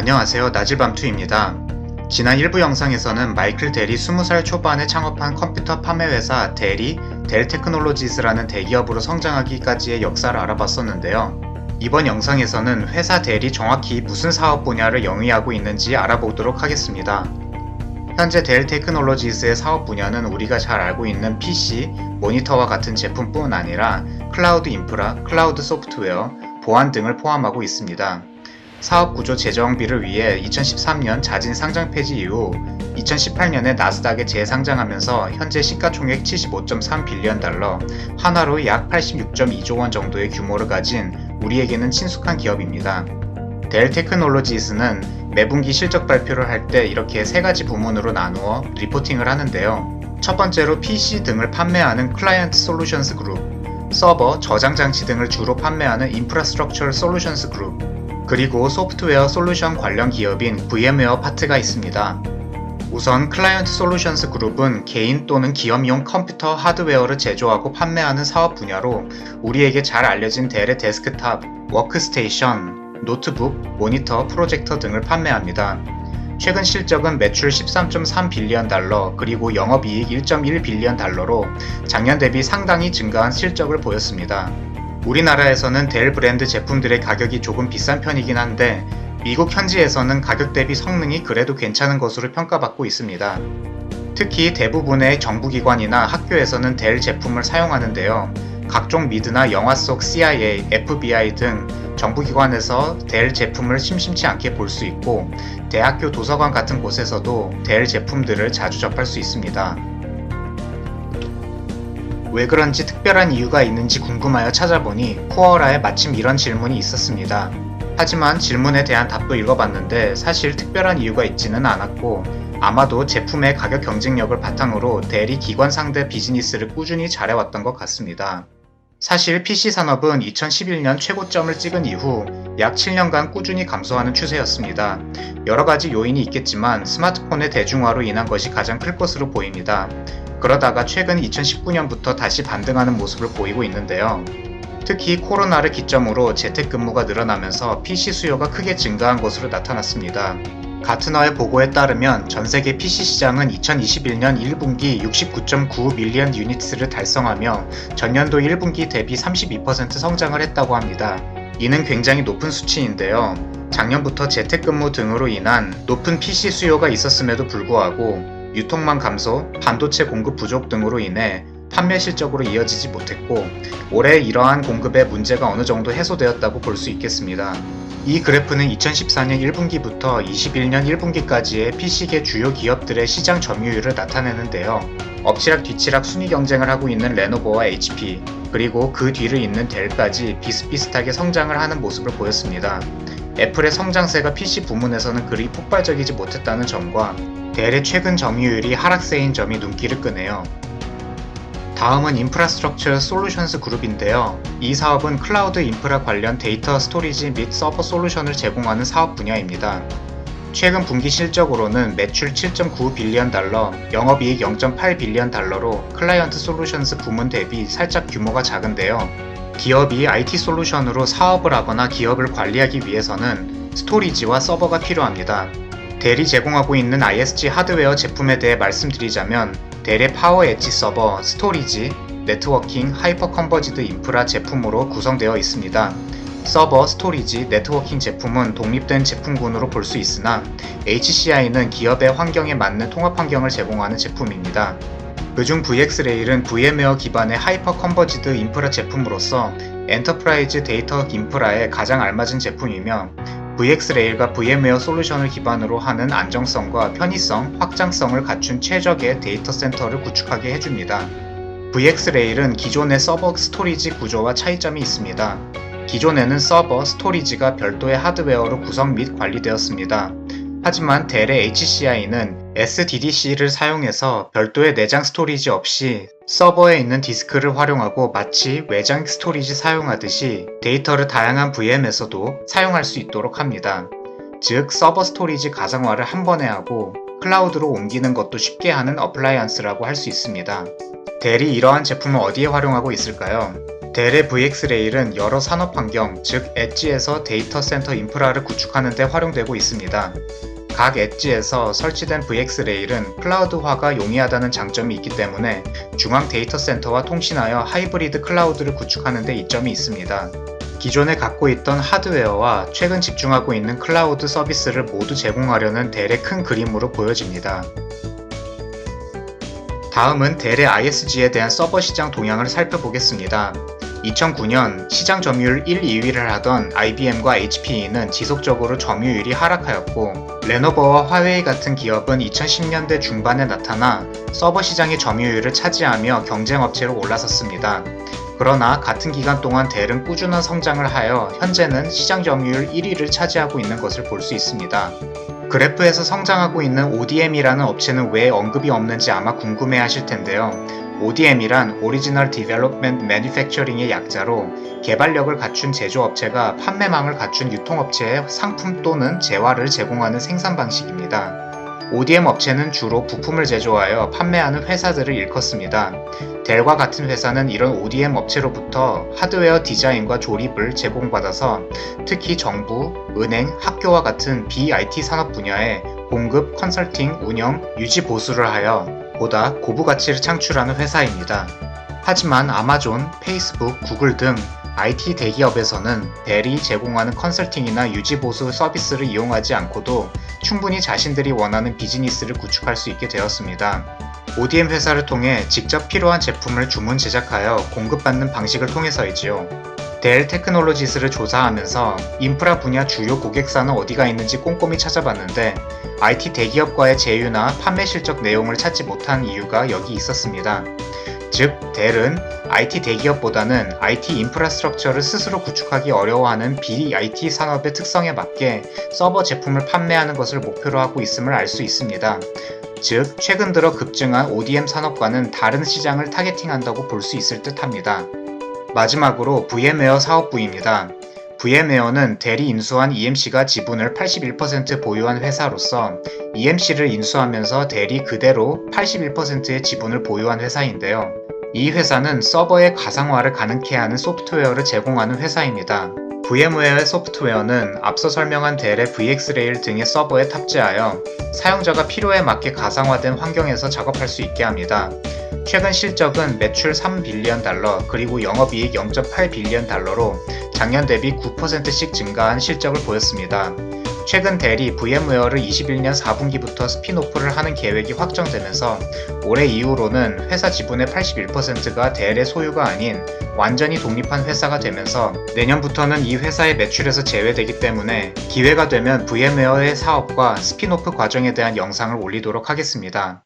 안녕하세요. 나질밤투입니다. 지난 일부 영상에서는 마이클 델이 20살 초반에 창업한 컴퓨터 판매 회사 델이 델 테크놀로지스라는 대기업으로 성장하기까지의 역사를 알아봤었는데요. 이번 영상에서는 회사 델이 정확히 무슨 사업 분야를 영위하고 있는지 알아보도록 하겠습니다. 현재 델 테크놀로지스의 사업 분야는 우리가 잘 알고 있는 PC, 모니터와 같은 제품뿐 아니라 클라우드 인프라, 클라우드 소프트웨어, 보안 등을 포함하고 있습니다. 사업 구조 재정비를 위해 2013년 자진 상장 폐지 이후 2018년에 나스닥에 재상장하면서 현재 시가총액 75.3 빌리언 달러, 하나로 약 86.2조 원 정도의 규모를 가진 우리에게는 친숙한 기업입니다. 델 테크놀로지스는 매분기 실적 발표를 할 때 이렇게 세 가지 부문으로 나누어 리포팅을 하는데요. 첫 번째로 PC 등을 판매하는 클라이언트 솔루션스 그룹, 서버, 저장 장치 등을 주로 판매하는 인프라스트럭처 솔루션스 그룹, 그리고 소프트웨어 솔루션 관련 기업인 VM웨어 파트가 있습니다. 우선 클라이언트 솔루션스 그룹은 개인 또는 기업용 컴퓨터 하드웨어를 제조하고 판매하는 사업 분야로 우리에게 잘 알려진 델의 데스크탑, 워크스테이션, 노트북, 모니터, 프로젝터 등을 판매합니다. 최근 실적은 매출 13.3 빌리언 달러 그리고 영업이익 1.1 빌리언 달러로 작년 대비 상당히 증가한 실적을 보였습니다. 우리나라에서는 델 브랜드 제품들의 가격이 조금 비싼 편이긴 한데 미국 현지에서는 가격 대비 성능이 그래도 괜찮은 것으로 평가받고 있습니다. 특히 대부분의 정부기관이나 학교에서는 델 제품을 사용하는데요. 각종 미드나 영화 속 CIA, FBI 등 정부기관에서 델 제품을 심심치 않게 볼 수 있고 대학교 도서관 같은 곳에서도 델 제품들을 자주 접할 수 있습니다. 왜 그런지 특별한 이유가 있는지 궁금하여 찾아보니 코어라에 마침 이런 질문이 있었습니다. 하지만 질문에 대한 답도 읽어봤는데 사실 특별한 이유가 있지는 않았고 아마도 제품의 가격 경쟁력을 바탕으로 대리 기관 상대 비즈니스를 꾸준히 잘해왔던 것 같습니다. 사실 PC 산업은 2011년 최고점을 찍은 이후 약 7년간 꾸준히 감소하는 추세였습니다. 여러 가지 요인이 있겠지만 스마트폰의 대중화로 인한 것이 가장 클 것으로 보입니다. 그러다가 최근 2019년부터 다시 반등하는 모습을 보이고 있는데요. 특히 코로나를 기점으로 재택근무가 늘어나면서 PC 수요가 크게 증가한 것으로 나타났습니다. 가트너의 보고에 따르면 전 세계 PC 시장은 2021년 1분기 69.9 밀리언 유니트를 달성하며 전년도 1분기 대비 32% 성장을 했다고 합니다. 이는 굉장히 높은 수치인데요. 작년부터 재택근무 등으로 인한 높은 PC 수요가 있었음에도 불구하고 유통망 감소, 반도체 공급 부족 등으로 인해 판매 실적으로 이어지지 못했고 올해 이러한 공급의 문제가 어느 정도 해소되었다고 볼 수 있겠습니다. 이 그래프는 2014년 1분기부터 21년 1분기까지의 PC계 주요 기업들의 시장 점유율을 나타내는데요. 엎치락 뒤치락 순위 경쟁을 하고 있는 레노버와 HP, 그리고 그 뒤를 잇는 델까지 비슷비슷하게 성장을 하는 모습을 보였습니다. 애플의 성장세가 PC 부문에서는 그리 폭발적이지 못했다는 점과 델의 최근 점유율이 하락세인 점이 눈길을 끄네요. 다음은 인프라스트럭처 솔루션스 그룹인데요. 이 사업은 클라우드 인프라 관련 데이터 스토리지 및 서버 솔루션을 제공하는 사업 분야입니다. 최근 분기 실적으로는 매출 7.9 빌리언 달러, 영업이익 0.8 빌리언 달러로 클라이언트 솔루션스 부문 대비 살짝 규모가 작은데요. 기업이 IT 솔루션으로 사업을 하거나 기업을 관리하기 위해서는 스토리지와 서버가 필요합니다. 델이 제공하고 있는 ISG 하드웨어 제품에 대해 말씀드리자면 델의 파워 엣지 서버, 스토리지, 네트워킹, 하이퍼 컨버지드 인프라 제품으로 구성되어 있습니다. 서버, 스토리지, 네트워킹 제품은 독립된 제품군으로 볼 수 있으나 HCI는 기업의 환경에 맞는 통합 환경을 제공하는 제품입니다. 그중 VxRail은 VM웨어 기반의 하이퍼 컨버지드 인프라 제품으로서 엔터프라이즈 데이터 인프라에 가장 알맞은 제품이며 VxRail과 VM웨어 솔루션을 기반으로 하는 안정성과 편의성, 확장성을 갖춘 최적의 데이터 센터를 구축하게 해줍니다. VxRail은 기존의 서버 스토리지 구조와 차이점이 있습니다. 기존에는 서버, 스토리지가 별도의 하드웨어로 구성 및 관리되었습니다. 하지만 델의 HCI는 SDDC를 사용해서 별도의 내장 스토리지 없이 서버에 있는 디스크를 활용하고 마치 외장 스토리지 사용하듯이 데이터를 다양한 VM에서도 사용할 수 있도록 합니다. 즉, 서버 스토리지 가상화를 한 번에 하고 클라우드로 옮기는 것도 쉽게 하는 어플라이언스라고 할 수 있습니다. 델이 이러한 제품을 어디에 활용하고 있을까요? 델의 VxRail은 여러 산업 환경, 즉 엣지에서 데이터 센터 인프라를 구축하는 데 활용되고 있습니다. 각 엣지에서 설치된 VxRail은 클라우드화가 용이하다는 장점이 있기 때문에 중앙 데이터 센터와 통신하여 하이브리드 클라우드를 구축하는 데 이점이 있습니다. 기존에 갖고 있던 하드웨어와 최근 집중하고 있는 클라우드 서비스를 모두 제공하려는 델의 큰 그림으로 보여집니다. 다음은 델의 ISG에 대한 서버 시장 동향을 살펴보겠습니다. 2009년 시장 점유율 1, 2위를 하던 IBM과 HPE는 지속적으로 점유율이 하락하였고 레노버와 화웨이 같은 기업은 2010년대 중반에 나타나 서버 시장의 점유율을 차지하며 경쟁 업체로 올라섰습니다. 그러나 같은 기간 동안 델은 꾸준한 성장을 하여 현재는 시장 점유율 1위를 차지하고 있는 것을 볼 수 있습니다. 그래프에서 성장하고 있는 ODM이라는 업체는 왜 언급이 없는지 아마 궁금해 하실 텐데요. ODM이란 Original Development Manufacturing의 약자로 개발력을 갖춘 제조업체가 판매망을 갖춘 유통업체에 상품 또는 재화를 제공하는 생산 방식입니다. ODM 업체는 주로 부품을 제조하여 판매하는 회사들을 일컫습니다. 델과 같은 회사는 이런 ODM 업체로부터 하드웨어 디자인과 조립을 제공받아서 특히 정부, 은행, 학교와 같은 BIT 산업 분야에 공급, 컨설팅, 운영, 유지 보수를 하여 보다 고부 가치를 창출하는 회사입니다. 하지만 아마존, 페이스북, 구글 등 IT 대기업에서는 델이 제공하는 컨설팅이나 유지 보수 서비스를 이용하지 않고도 충분히 자신들이 원하는 비즈니스를 구축할 수 있게 되었습니다. ODM 회사를 통해 직접 필요한 제품을 주문 제작하여 공급받는 방식을 통해서이지요. 델 테크놀로지스를 조사하면서 인프라 분야 주요 고객사는 어디가 있는지 꼼꼼히 찾아봤는데 IT 대기업과의 제휴나 판매 실적 내용을 찾지 못한 이유가 여기 있었습니다. 즉, 델은 IT 대기업보다는 IT 인프라스트럭처를 스스로 구축하기 어려워하는 BIT 산업의 특성에 맞게 서버 제품을 판매하는 것을 목표로 하고 있음을 알 수 있습니다. 즉, 최근 들어 급증한 ODM 산업과는 다른 시장을 타겟팅한다고 볼 수 있을 듯 합니다. 마지막으로 VM웨어 사업부입니다. VM웨어는 델이 인수한 EMC가 지분을 81% 보유한 회사로서 EMC를 인수하면서 델이 그대로 81%의 지분을 보유한 회사인데요. 이 회사는 서버의 가상화를 가능케 하는 소프트웨어를 제공하는 회사입니다. VM웨어의 소프트웨어는 앞서 설명한 델의 VxRail 등의 서버에 탑재하여 사용자가 필요에 맞게 가상화된 환경에서 작업할 수 있게 합니다. 최근 실적은 매출 3빌리언 달러 그리고 영업이익 0.8빌리언 달러로 작년 대비 9%씩 증가한 실적을 보였습니다. 최근 델이 VM웨어를 21년 4분기부터 스피노프를 하는 계획이 확정되면서 올해 이후로는 회사 지분의 81%가 델의 소유가 아닌 완전히 독립한 회사가 되면서 내년부터는 이 회사의 매출에서 제외되기 때문에 기회가 되면 VM웨어의 사업과 스피노프 과정에 대한 영상을 올리도록 하겠습니다.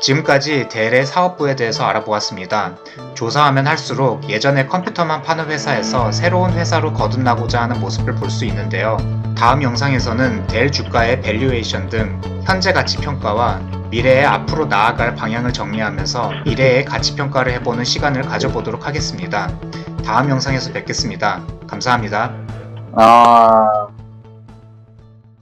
지금까지 델의 사업부에 대해서 알아보았습니다. 조사하면 할수록 예전에 컴퓨터만 파는 회사에서 새로운 회사로 거듭나고자 하는 모습을 볼 수 있는데요. 다음 영상에서는 델 주가의 밸류에이션 등 현재 가치 평가와 미래에 앞으로 나아갈 방향을 정리하면서 미래의 가치 평가를 해보는 시간을 가져보도록 하겠습니다. 다음 영상에서 뵙겠습니다. 감사합니다. 아,